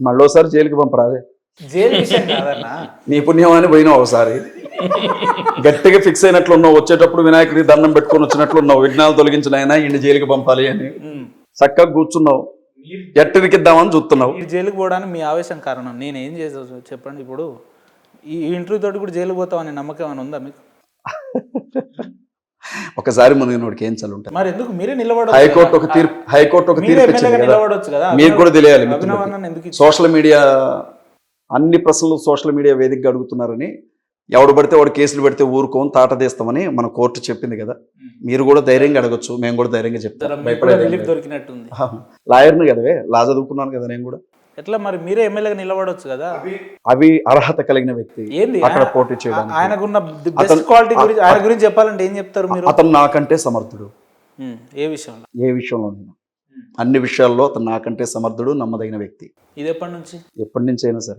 మళ్ళోసారి జైలుకి పంపరాదే. జైలు విషయం కాదన్నా. నీ పుణ్యం అని పోయినావు ఒకసారి. గట్టిగా ఫిక్స్ అయినట్లు ఉన్నావు వచ్చేటప్పుడు వినాయకుడి దండం పెట్టుకొని వచ్చినట్లు ఉన్నావు విఘ్నాలు తొలగించిన ఆయన ఇండి జైలుకి పంపాలి అని. చక్కగా కూర్చున్నావు. ఎట్టరికిద్దామని చూస్తున్నావు. మీరు జైలుకి పోవడానికి మీ ఆవేశం కారణం. నేను ఏం చేసా చెప్పండి ఇప్పుడు. ఈ ఇంటర్వ్యూ తోటి కూడా జైలుకి పోతామని నమ్మకం ఏమైనా ఉందా మీకు? ఒకసారి మునిగినోడికి ఏం చలి మరి ఎందుకు? మీరే నిలబడ హైకోర్టు ఒక తీర్పు హైకోర్టు ఒక మీరే తీర్పు ఇచ్చింది కదా. మీకు కూడా తెలియాలి? సోషల్ మీడియా అన్ని ప్రశ్నలు సోషల్ మీడియా వేదికగా అడుగుతున్నారని ఎవడు పడితే వాడు కేసులు పెడితే ఊరుకోని తాట తీస్తామని మన కోర్టు చెప్పింది కదా. మీరు కూడా ధైర్యంగా అడగొచ్చు మేము కూడా ధైర్యంగా చెప్తాం. లాయర్ని కదవే లా చదువుకున్నాను కదా నేను కూడా. ఎట్లా మరి మీరే ఎమ్మెల్యేగా నిలబడొచ్చు కదా? అవి అర్హత కలిగిన వ్యక్తి. ఏంది? అక్కడ పోటీ చేయడానికి. ఆయనకున్న బెస్ట్ క్వాలిటీ గురించి ఆయన గురించి చెప్పాలంటే ఏం చెప్తారు మీరు? అతను నాకంటే సమర్థుడు. ఏ విషయంలో? ఏ విషయంలో అన్ని విషయాల్లో అతను నాకంటే సమర్థుడు నమ్మదగిన వ్యక్తి. ఇది ఎప్పటి నుంచి? ఎప్పటి నుంచి అయినా సరే.